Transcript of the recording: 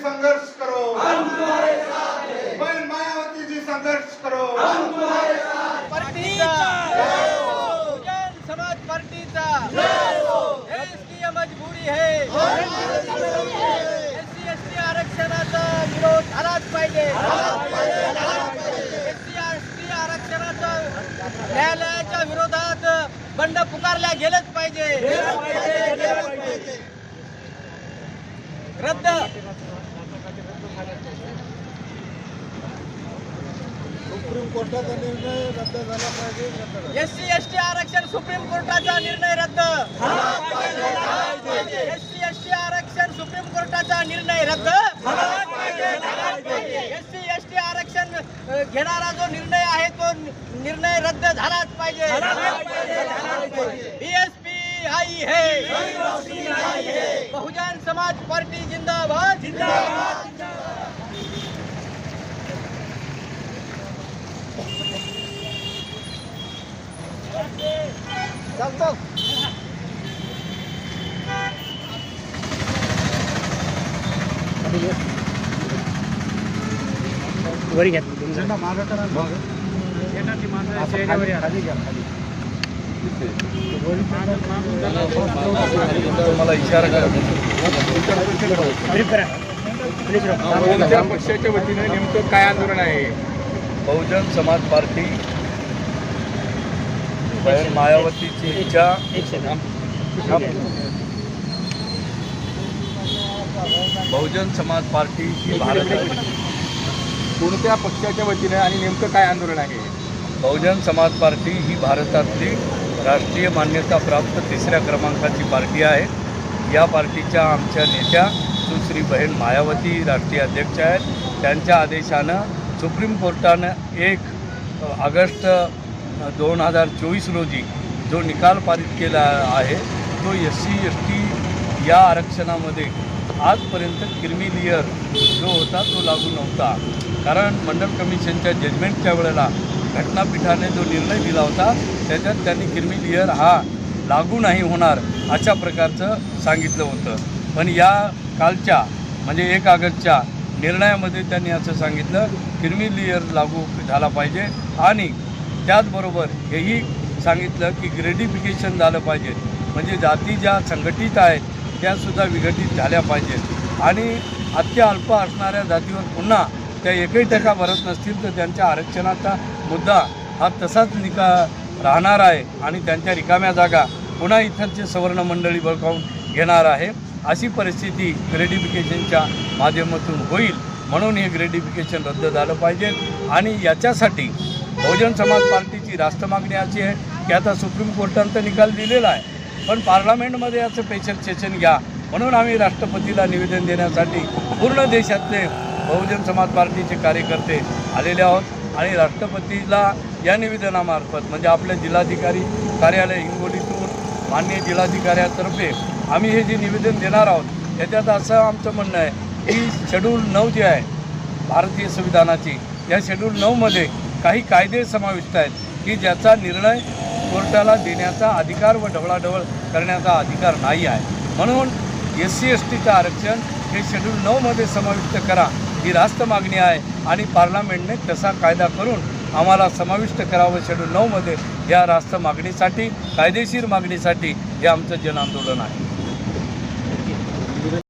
संघर्ष करो। बहन मायावती जी संघर्ष करो। पार्टीचा बहुजन समाज पार्टीचा एसटी मजबुरी है। एससी एसटी आरक्षणाचा विरोध झालाच पाहिजे। एससी एसटी आरक्षणाचा न्यायालयाच्या विरोधात बंड पुकारल्या गेलंच पाहिजे। रद्द! एससी एसटी आरक्षण सुप्रीम कोर्टाचा निर्णय रद्द! एससी एसटी आरक्षण सुप्रीम कोर्टाचा निर्णय रद्द! एससी एसटी आरक्षण घेणारा जो निर्णय आहे तो निर्णय रद्द झालाच पाहिजे. बीएसपी आई है। बहुजन समाज पार्टी जिंदाबाद। जिंदाबाद चालतो वरी घ्या तुमचं मला इशारा करा ब्रीफ करा. प्लीज कोणत्या पक्षाच्या वतीने नेमकं काय आंदोलन आहे? बहुजन समाज पार्टी मायावतीची इच्छा. बहुजन समाज पार्टी ही भारतात कोणत्या पक्षाच्या वतीने आणि नेमकं काय आंदोलन आहे? बहुजन समाज पार्टी ही भारतातली राष्ट्रीय मान्यता प्राप्त तिसऱ्या क्रमांकाची पार्टी आहे. या पार्टीच्या आमच्या नेत्या सुश्री बहीण मायावती राष्ट्रीय अध्यक्ष आहेत. त्यांच्या आदेशानं सुप्रीम कोर्टानं एक ऑगस्ट दोन हजार चोवीस रोजी जो निकाल पारित केला आहे तो एस सी एस टी या आरक्षणामध्ये आजपर्यंत क्रिमिलियर जो होता तो लागू नव्हता. कारण मंडल कमिशनच्या जजमेंटच्या वेळेला घटनापीठाने जो निर्णय दिला होता त्याच्यात त्यांनी क्रिमी लिअर हा लागू नाही होणार अशा प्रकारचं सांगितलं होतं. पण या कालच्या म्हणजे एक ऑगस्टच्या निर्णयामध्ये त्यांनी असं सांगितलं क्रिमी लिअर लागू झाला पाहिजे आणि त्याचबरोबर हेही सांगितलं की ग्रेडिफिकेशन झालं पाहिजे. म्हणजे जाती ज्या संघटित आहेत त्यासुद्धा विघटित झाल्या पाहिजेत आणि अत्यल्प असणाऱ्या जातीवर पुन्हा त्या एकही टक्का भरत नसतील तर त्यांच्या आरक्षणाचा मुद्दा हा तसाच निका राहणार आहे आणि त्यांच्या रिकाम्या जागा पुन्हा इथलचे सवर्ण मंडळी बळकावून घेणार आहे. अशी परिस्थिती ग्रेडिफिकेशनच्या माध्यमातून होईल म्हणून हे ग्रेडिफिकेशन रद्द झालं पाहिजे आणि याच्यासाठी बहुजन समाज पार्टीची राष्ट्र मागणी अशी आहे की आता सुप्रीम कोर्टानं तर निकाल दिलेला आहे. पण पार्लमेंटमध्ये याचं पेशल सेशन घ्या. म्हणून आम्ही राष्ट्रपतीला निवेदन देण्यासाठी पूर्ण देशातले बहुजन समाज पार्टीचे कार्यकर्ते आलेले आहोत. आणि राष्ट्रपतीला या निवेदनामार्फत म्हणजे आपल्या जिल्हाधिकारी कार्यालय हिंगोलीतून माननीय जिल्हाधिकाऱ्यातर्फे आम्ही हे जे निवेदन देणार आहोत त्याच्यात असं आमचं म्हणणं आहे की शेड्यूल नऊ जे आहे भारतीय संविधानाची या शेड्यूल नऊमध्ये काही कायदे समाविष्ट आहेत की ज्याचा निर्णय कोर्टाला देण्याचा अधिकार व ढवळाढवळ करण्याचा अधिकार नाही आहे. म्हणून एस सी एस टीचं आरक्षण हे शेड्यूल नऊमध्ये समाविष्ट करा ही रास्त मागणी आहे. आणि पार्लमेंटने तसा कायदा करून आम्हाला समाविष्ट करावं शेड्यूल नऊमध्ये या रास्त मागणीसाठी कायदेशीर मागणीसाठी हे आमचं जनआंदोलन आहे.